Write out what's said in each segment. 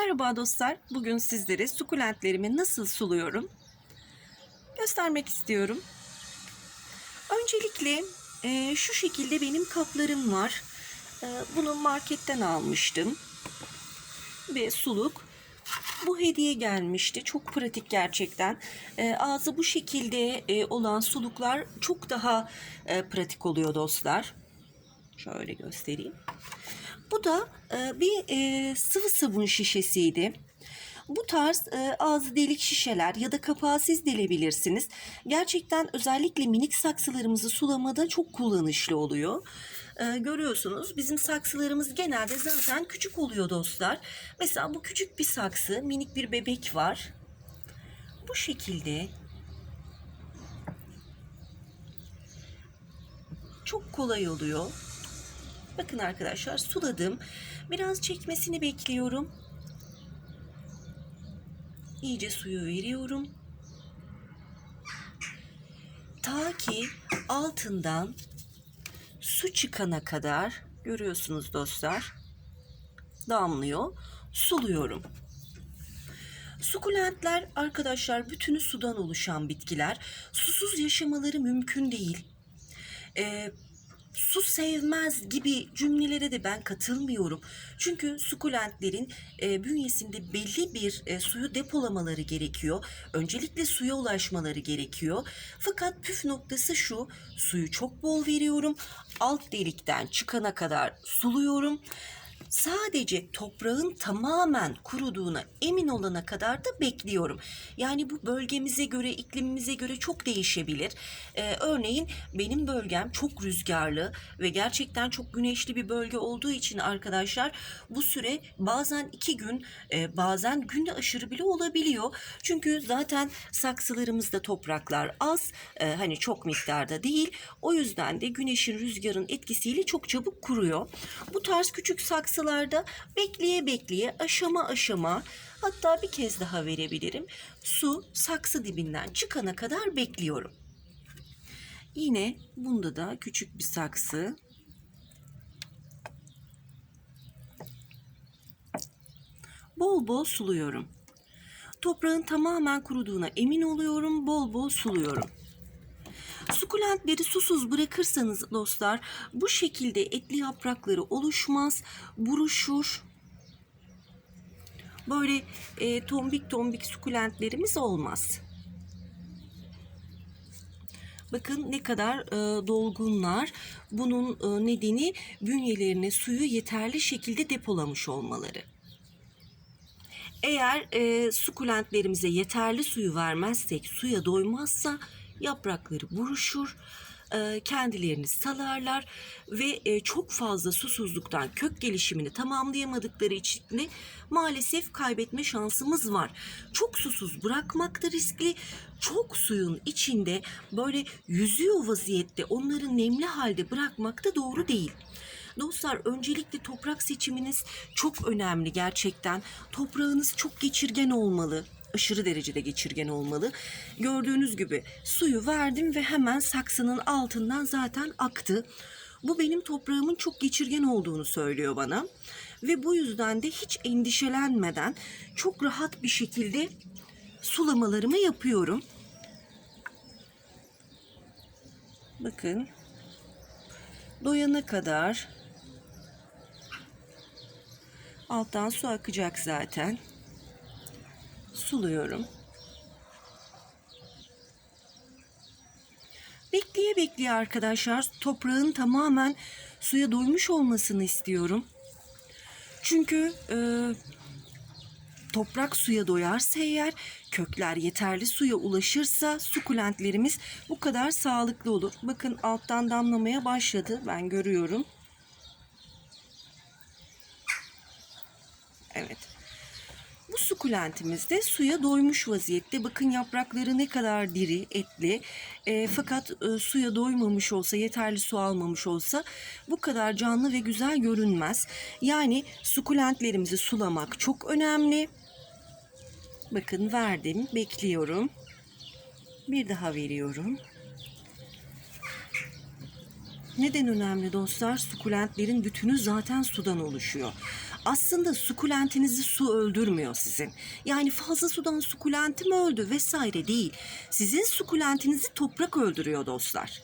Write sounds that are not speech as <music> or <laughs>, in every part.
Merhaba dostlar. Bugün sizlere sukulentlerimi nasıl suluyorum göstermek istiyorum. Öncelikle e, şu şekilde benim kaplarım var. E, bunu marketten almıştım. Ve suluk. Bu hediye gelmişti. Çok pratik gerçekten. E, ağzı bu şekilde e, olan suluklar çok daha e, pratik oluyor dostlar. Şöyle göstereyim. Bu da e, bir e, sıvı sabun şişesiydi. Bu tarz e, ağzı delik şişeler ya da kapağı siz delebilirsiniz. Gerçekten özellikle minik saksılarımızı sulamada çok kullanışlı oluyor. E, görüyorsunuz bizim saksılarımız genelde zaten küçük oluyor dostlar. Mesela bu küçük bir saksı, minik bir bebek var. Bu şekilde çok kolay oluyor. Bakın arkadaşlar suladım. Biraz çekmesini bekliyorum. İyice suyu veriyorum. Ta ki altından su çıkana kadar görüyorsunuz dostlar. Damlıyor. Suluyorum. Sukulentler arkadaşlar bütünü sudan oluşan bitkiler. Susuz yaşamaları mümkün değil. Ee, su sevmez gibi cümlelere de ben katılmıyorum. Çünkü sukulentlerin e, bünyesinde belli bir e, suyu depolamaları gerekiyor. Öncelikle suya ulaşmaları gerekiyor. Fakat püf noktası şu, suyu çok bol veriyorum. Alt delikten çıkana kadar suluyorum. Sadece toprağın tamamen kuruduğuna emin olana kadar da bekliyorum. Yani bu bölgemize göre, iklimimize göre çok değişebilir. Ee, örneğin benim bölgem çok rüzgarlı ve gerçekten çok güneşli bir bölge olduğu için arkadaşlar bu süre bazen iki gün, e, bazen günde aşırı bile olabiliyor. Çünkü zaten saksılarımızda topraklar az, e, hani çok miktarda değil. O yüzden de güneşin, rüzgarın etkisiyle çok çabuk kuruyor. Bu tarz küçük saksılarda bekleye bekleye aşama aşama hatta bir kez daha verebilirim. Su saksı dibinden çıkana kadar bekliyorum. Yine bunda da küçük bir saksı. Bol bol suluyorum. Toprağın tamamen kuruduğuna emin oluyorum. Bol bol suluyorum. Sukulentleri susuz bırakırsanız dostlar bu şekilde etli yaprakları oluşmaz, buruşur. Böyle e, tombik tombik sukulentlerimiz olmaz. Bakın ne kadar e, dolgunlar. Bunun e, nedeni bünyelerine suyu yeterli şekilde depolamış olmaları. Eğer e, sukulentlerimize yeterli suyu vermezsek, suya doymazsa yaprakları buruşur, e, kendilerini salarlar ve e, çok fazla susuzluktan kök gelişimini tamamlayamadıkları için de maalesef kaybetme şansımız var. Çok susuz bırakmak da riskli, çok suyun içinde böyle yüzüyor vaziyette onları nemli halde bırakmak da doğru değil. Dostlar öncelikle toprak seçiminiz çok önemli gerçekten. Toprağınız çok geçirgen olmalı aşırı derecede geçirgen olmalı. Gördüğünüz gibi suyu verdim ve hemen saksının altından zaten aktı. Bu benim toprağımın çok geçirgen olduğunu söylüyor bana. Ve bu yüzden de hiç endişelenmeden çok rahat bir şekilde sulamalarımı yapıyorum. Bakın doyana kadar alttan su akacak zaten suluyorum. Bekleye bekleye arkadaşlar toprağın tamamen suya doymuş olmasını istiyorum. Çünkü e, toprak suya doyarsa eğer kökler yeterli suya ulaşırsa sukulentlerimiz bu kadar sağlıklı olur. Bakın alttan damlamaya başladı ben görüyorum. Evet. Bu sukulentimiz de suya doymuş vaziyette. Bakın yaprakları ne kadar diri, etli. E, fakat e, suya doymamış olsa, yeterli su almamış olsa bu kadar canlı ve güzel görünmez. Yani sukulentlerimizi sulamak çok önemli. Bakın verdim, bekliyorum. Bir daha veriyorum. Neden önemli dostlar? Sukulentlerin bütünü zaten sudan oluşuyor. Aslında sukulentinizi su öldürmüyor sizin. Yani fazla sudan sukulentim öldü vesaire değil. Sizin sukulentinizi toprak öldürüyor dostlar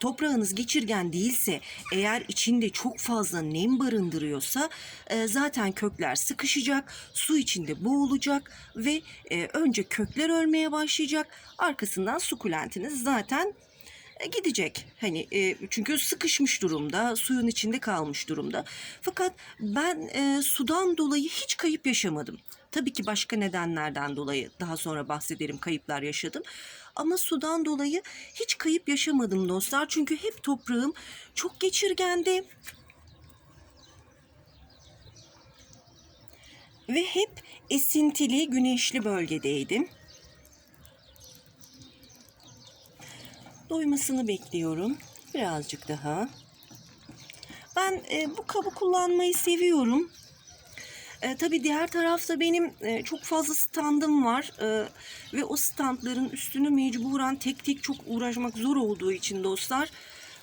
toprağınız geçirgen değilse eğer içinde çok fazla nem barındırıyorsa e, zaten kökler sıkışacak, su içinde boğulacak ve e, önce kökler ölmeye başlayacak. Arkasından sukulentiniz zaten gidecek. Hani e, çünkü sıkışmış durumda, suyun içinde kalmış durumda. Fakat ben e, sudan dolayı hiç kayıp yaşamadım. Tabii ki başka nedenlerden dolayı daha sonra bahsederim kayıplar yaşadım. Ama sudan dolayı hiç kayıp yaşamadım dostlar. Çünkü hep toprağım çok geçirgendi. Ve hep esintili, güneşli bölgedeydim. Doymasını bekliyorum. Birazcık daha. Ben e, bu kabı kullanmayı seviyorum. E, tabii diğer tarafta benim e, çok fazla standım var e, ve o standların üstünü mecburen tek tek çok uğraşmak zor olduğu için dostlar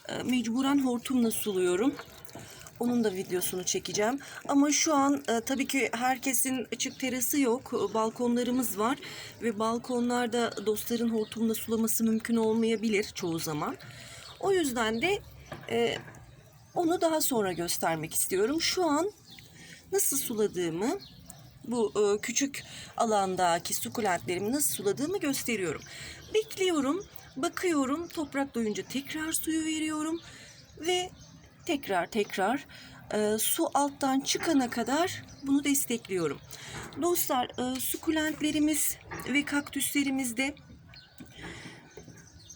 e, mecburen hortumla suluyorum. Onun da videosunu çekeceğim. Ama şu an e, tabii ki herkesin açık terası yok. E, Balkonlarımız var ve balkonlarda dostların hortumla sulaması mümkün olmayabilir çoğu zaman. O yüzden de e, onu daha sonra göstermek istiyorum. Şu an nasıl suladığımı bu e, küçük alandaki sukulentlerimi nasıl suladığımı gösteriyorum. Bekliyorum, bakıyorum, toprak doyunca tekrar suyu veriyorum ve tekrar tekrar e, su alttan çıkana kadar bunu destekliyorum. Dostlar, e, sukulentlerimiz ve kaktüslerimizde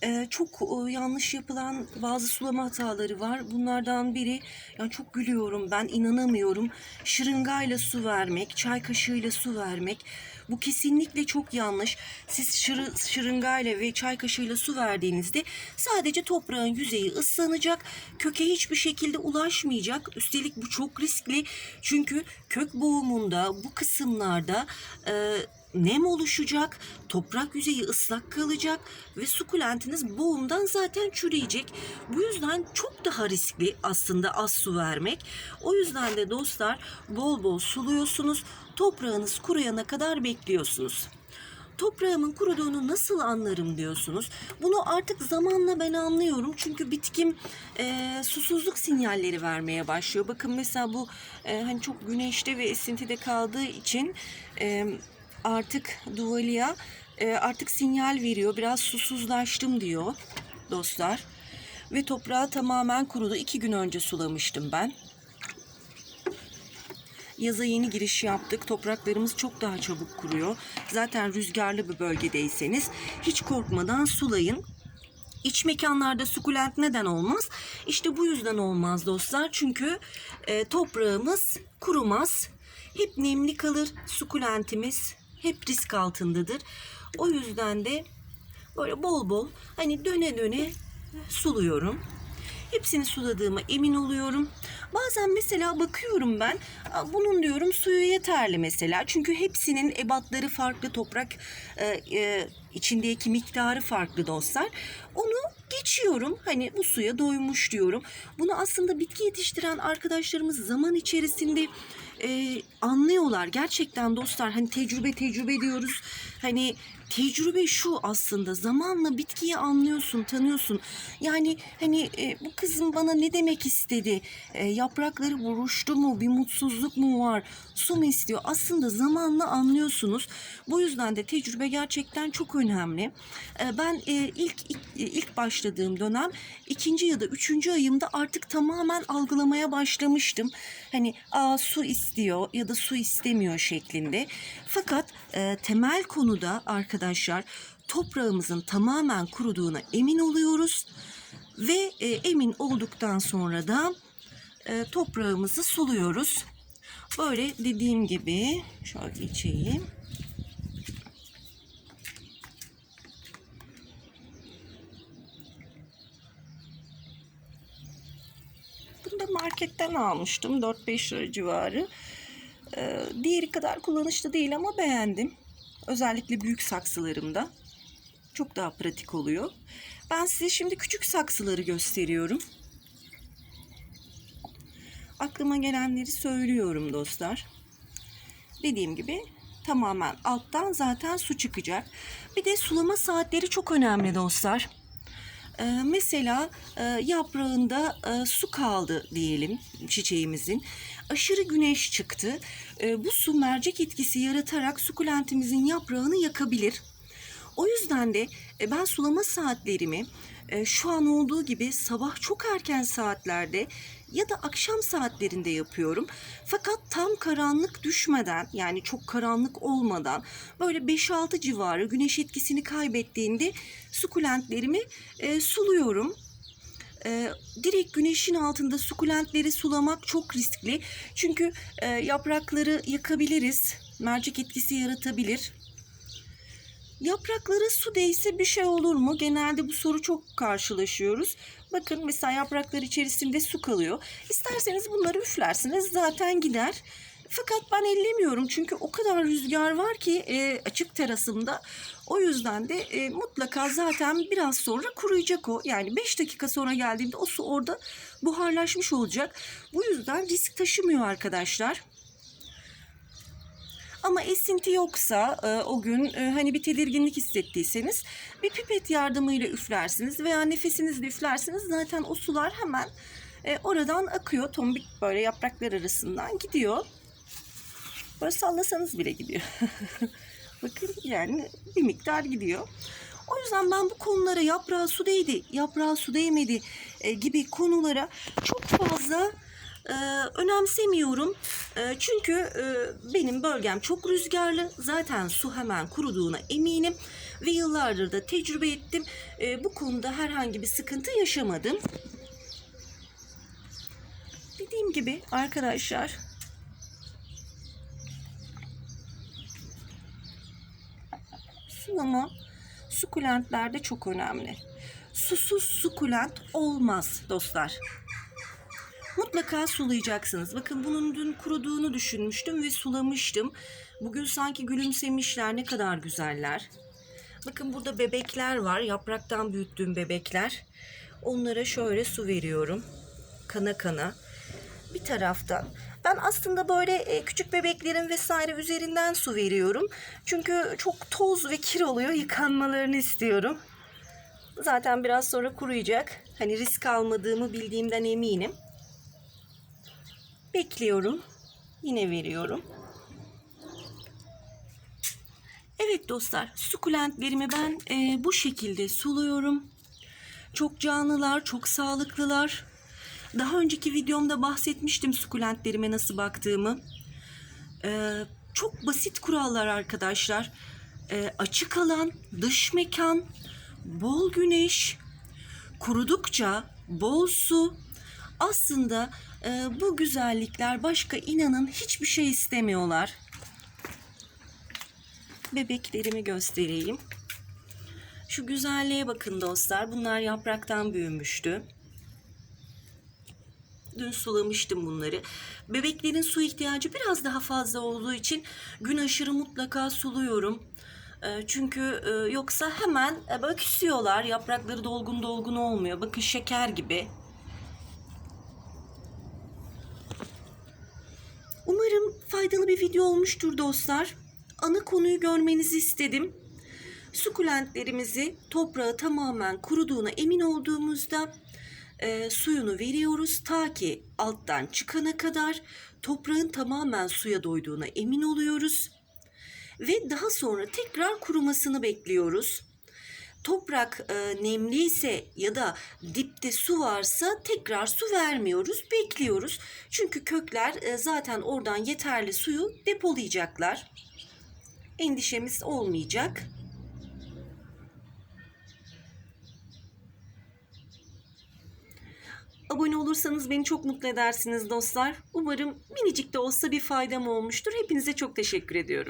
ee, çok e, yanlış yapılan bazı sulama hataları var. Bunlardan biri yani çok gülüyorum ben inanamıyorum. Şırıngayla su vermek, çay kaşığıyla su vermek. Bu kesinlikle çok yanlış. Siz şırı, şırıngayla ve çay kaşığıyla su verdiğinizde sadece toprağın yüzeyi ıslanacak. Köke hiçbir şekilde ulaşmayacak. Üstelik bu çok riskli. Çünkü kök boğumunda bu kısımlarda e, nem oluşacak, toprak yüzeyi ıslak kalacak ve sukulentiniz boğumdan zaten çürüyecek. Bu yüzden çok daha riskli aslında az su vermek. O yüzden de dostlar bol bol suluyorsunuz. Toprağınız kuruyana kadar bekliyorsunuz. Toprağımın kuruduğunu nasıl anlarım diyorsunuz. Bunu artık zamanla ben anlıyorum. Çünkü bitkim e, susuzluk sinyalleri vermeye başlıyor. Bakın mesela bu e, hani çok güneşte ve esintide kaldığı için e, artık Duvalia e, artık sinyal veriyor. Biraz susuzlaştım diyor dostlar. Ve toprağı tamamen kurudu. İki gün önce sulamıştım ben. Yaza yeni giriş yaptık. Topraklarımız çok daha çabuk kuruyor. Zaten rüzgarlı bir bölgedeyseniz hiç korkmadan sulayın. İç mekanlarda sukulent neden olmaz? İşte bu yüzden olmaz dostlar. Çünkü e, toprağımız kurumaz. Hep nemli kalır. Sukulentimiz hep risk altındadır. O yüzden de böyle bol bol hani döne döne suluyorum. Hepsini suladığıma emin oluyorum. Bazen mesela bakıyorum ben bunun diyorum suyu yeterli mesela. Çünkü hepsinin ebatları farklı toprak e, e, içindeki miktarı farklı dostlar. Onu geçiyorum. Hani bu suya doymuş diyorum. Bunu aslında bitki yetiştiren arkadaşlarımız zaman içerisinde e, anlıyorlar. Gerçekten dostlar hani tecrübe tecrübe diyoruz. Hani tecrübe şu aslında zamanla bitkiyi anlıyorsun, tanıyorsun. Yani hani e, bu kızım bana ne demek istedi? E, yaprakları buruştu mu? Bir mutsuzluk mu var? Su mu istiyor? Aslında zamanla anlıyorsunuz. Bu yüzden de tecrübe gerçekten çok önemli. E, ben e, ilk, ilk ilk başladığım dönem ikinci ya da üçüncü ayımda artık tamamen algılamaya başlamıştım. Hani Aa, su istiyor ya da su istemiyor şeklinde. Fakat e, temel konuda arkadaşlar toprağımızın tamamen kuruduğuna emin oluyoruz ve e, emin olduktan sonra da e, toprağımızı suluyoruz. Böyle dediğim gibi şöyle içeyim. Bunu da marketten almıştım. 4-5 lira civarı. Ee, diğeri kadar kullanışlı değil ama beğendim. Özellikle büyük saksılarımda. Çok daha pratik oluyor. Ben size şimdi küçük saksıları gösteriyorum. aklıma gelenleri söylüyorum dostlar. Dediğim gibi tamamen alttan zaten su çıkacak. Bir de sulama saatleri çok önemli dostlar. Ee, mesela e, yaprağında e, su kaldı diyelim çiçeğimizin. Aşırı güneş çıktı. E, bu su mercek etkisi yaratarak sukulentimizin yaprağını yakabilir. O yüzden de ben sulama saatlerimi şu an olduğu gibi sabah çok erken saatlerde ya da akşam saatlerinde yapıyorum. Fakat tam karanlık düşmeden yani çok karanlık olmadan böyle 5-6 civarı güneş etkisini kaybettiğinde sukulentlerimi e, suluyorum. E, direkt güneşin altında sukulentleri sulamak çok riskli. Çünkü e, yaprakları yakabiliriz. Mercek etkisi yaratabilir. Yapraklara su değse bir şey olur mu? Genelde bu soru çok karşılaşıyoruz. Bakın mesela yapraklar içerisinde su kalıyor. İsterseniz bunları üflersiniz zaten gider. Fakat ben ellemiyorum çünkü o kadar rüzgar var ki e, açık terasımda. O yüzden de e, mutlaka zaten biraz sonra kuruyacak o. Yani 5 dakika sonra geldiğimde o su orada buharlaşmış olacak. Bu yüzden risk taşımıyor arkadaşlar. Ama esinti yoksa e, o gün e, hani bir tedirginlik hissettiyseniz bir pipet yardımıyla üflersiniz veya nefesinizle üflersiniz. Zaten o sular hemen e, oradan akıyor. Tombik böyle yapraklar arasından gidiyor. Böyle sallasanız bile gidiyor. <laughs> Bakın yani bir miktar gidiyor. O yüzden ben bu konulara yaprağa su değdi, yaprağa su değmedi e, gibi konulara çok fazla e, önemsemiyorum. E, çünkü e, benim bölgem çok rüzgarlı. Zaten su hemen kuruduğuna eminim. Ve yıllardır da tecrübe ettim. E, bu konuda herhangi bir sıkıntı yaşamadım. Dediğim gibi arkadaşlar sulama sukulentlerde çok önemli. Susuz sukulent olmaz dostlar. Mutlaka sulayacaksınız. Bakın bunun dün kuruduğunu düşünmüştüm ve sulamıştım. Bugün sanki gülümsemişler. Ne kadar güzeller. Bakın burada bebekler var. Yapraktan büyüttüğüm bebekler. Onlara şöyle su veriyorum. Kana kana. Bir taraftan. Ben aslında böyle e, küçük bebeklerin vesaire üzerinden su veriyorum. Çünkü çok toz ve kir oluyor. Yıkanmalarını istiyorum. Zaten biraz sonra kuruyacak. Hani risk almadığımı bildiğimden eminim. Bekliyorum. Yine veriyorum. Evet dostlar, sukulentlerimi ben e, bu şekilde suluyorum. Çok canlılar, çok sağlıklılar. Daha önceki videomda bahsetmiştim sukulentlerime nasıl baktığımı. E, çok basit kurallar arkadaşlar. E, açık alan, dış mekan, bol güneş, kurudukça bol su. Aslında e, bu güzellikler başka inanın hiçbir şey istemiyorlar. Bebeklerimi göstereyim. Şu güzelliğe bakın dostlar. Bunlar yapraktan büyümüştü. Dün sulamıştım bunları. Bebeklerin su ihtiyacı biraz daha fazla olduğu için gün aşırı mutlaka suluyorum. E, Çünkü e, yoksa hemen e, böyle küsüyorlar. Yaprakları dolgun dolgun olmuyor. Bakın şeker gibi. Umarım faydalı bir video olmuştur dostlar. Ana konuyu görmenizi istedim. Sukulentlerimizi toprağı tamamen kuruduğuna emin olduğumuzda e, suyunu veriyoruz. Ta ki alttan çıkana kadar toprağın tamamen suya doyduğuna emin oluyoruz. Ve daha sonra tekrar kurumasını bekliyoruz. Toprak e, nemliyse ya da dipte su varsa tekrar su vermiyoruz, bekliyoruz. Çünkü kökler e, zaten oradan yeterli suyu depolayacaklar. Endişemiz olmayacak. Abone olursanız beni çok mutlu edersiniz dostlar. Umarım minicik de olsa bir faydam olmuştur. Hepinize çok teşekkür ediyorum.